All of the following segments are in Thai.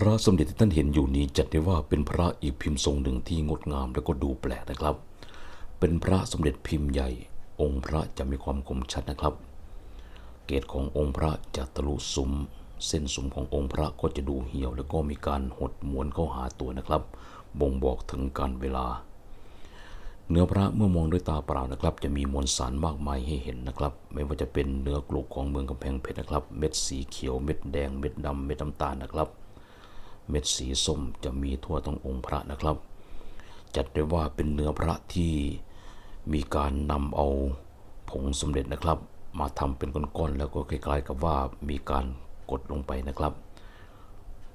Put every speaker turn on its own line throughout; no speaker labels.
พระสมเด็จที่ท่านเห็นอยู่นี้จัดได้ว่าเป็นพระอีกพิมพ์ทรงหนึ่งที่งดงามและก็ดูแปลกนะครับ เป็นพระสมเด็จพิมพ์ใหญ่ องค์พระจะมีความคมชัดนะครับ เกศขององค์พระจะทะลุซุ้มเส้นซุ้มขององค์พระก็จะดูเหี่ยว แล้วก็มีการหดม้วนเข้าหาตัวนะครับ บ่งบอกถึงการเวลา เนื้อพระเมื่อมองด้วยตาเปล่านะครับ จะมีมวลสารมากมายให้เห็นนะครับ ไม่ว่าจะเป็นเนื้อกลุกของเมืองกำแพงเพชรนะครับ เม็ดสีเขียว เม็ดแดง เม็ดดำเม็ดน้ำตาลนะครับ เม็ดสีส้มจะมีทั่วทั้งองค์พระนะครับ จัดได้ว่าเป็นเนื้อพระที่มีการนำเอาผงสมเด็จนะครับ มาทำเป็นก้อนๆแล้วก็คล้ายๆกับว่ามีการกดลงไปนะครับ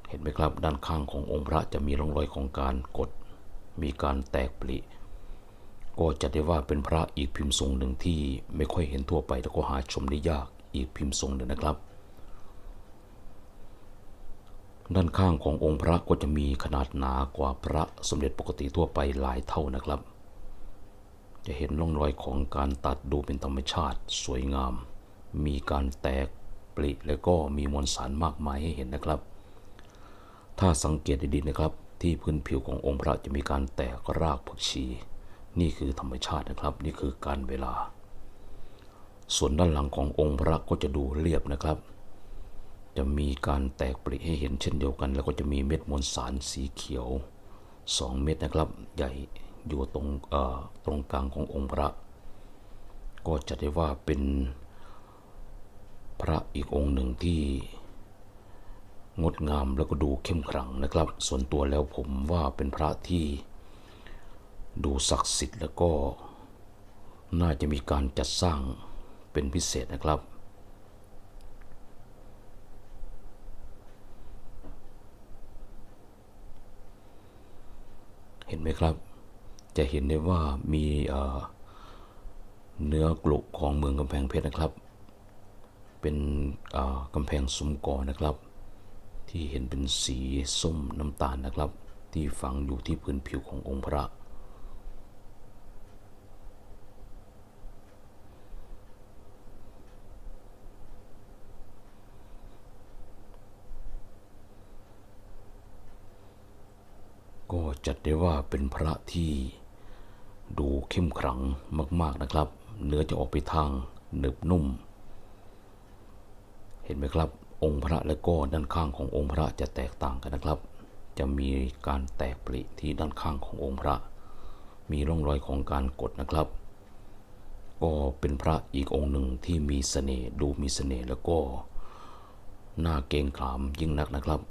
เห็นไหมครับด้านข้างขององค์พระจะมีร่องรอยของการกด มีการแตกปริก็จะได้ว่าเป็นพระอีกพิมพ์ทรงหนึ่งที่ไม่ค่อยเห็นทั่วไปแล้วก็หาชมได้ยากอีกพิมพ์ทรงหนึ่งนะครับ ด้านข้างขององค์พระก็จะมีขนาดหนากว่าพระสมเด็จปกติทั่วไปหลายเท่านะครับ จะเห็นร่องรอยของการตัดดูเป็นธรรมชาติสวยงาม มีการแตกปริแล้วก็มีมวลสารมากมายให้เห็นนะครับ ถ้าสังเกตดีๆนะครับ ที่พื้นผิวขององค์พระจะมีการแตกรากผักชี นี่คือธรรมชาตินะครับ นี่คือการเวลา ส่วนด้านหลังขององค์พระก็จะดูเรียบนะครับ จะมีการแตกปริให้เห็นเช่นเดียวกัน แล้วก็จะมีเม็ดมวลสารสีเขียว 2 เม็ดนะครับ ใหญ่อยู่ตรงตรงกลางขององค์พระ ก็จะได้ว่าเป็นพระอีกองค์หนึ่งที่งดงามแล้วก็ดูเข้มขลังนะครับ ส่วนตัวแล้วผมว่าเป็นพระที่ดูศักดิ์สิทธิ์แล้วก็น่าจะมีการจัดสร้างเป็นพิเศษนะครับ เห็นไหมครับ จะเห็นได้ว่ามีเนื้อกลุกของเมืองกำแพงเพชรนะครับ เป็นกำแพงซุ้มกอนะครับ ที่เห็นเป็นสีส้มน้ำตาลนะครับ ที่ฝังอยู่ที่พื้นผิวขององค์พระ ก็จัดได้ว่าเป็นพระที่ดูเข้มขลังมากๆนะครับ เนื้อจะออกไปทางหนึบนุ่ม เห็นไหมครับ องค์พระและก็ด้านข้างขององค์พระจะแตกต่างกันนะครับ จะมีการแตกปริที่ด้านข้างขององค์พระ มีร่องรอยของการกดนะครับ ก็เป็นพระอีกองค์หนึ่งที่มีเสน่ห์ดูมีเสน่ห์แล้วก็หน่าเกงขามยิ่งนักนะครับ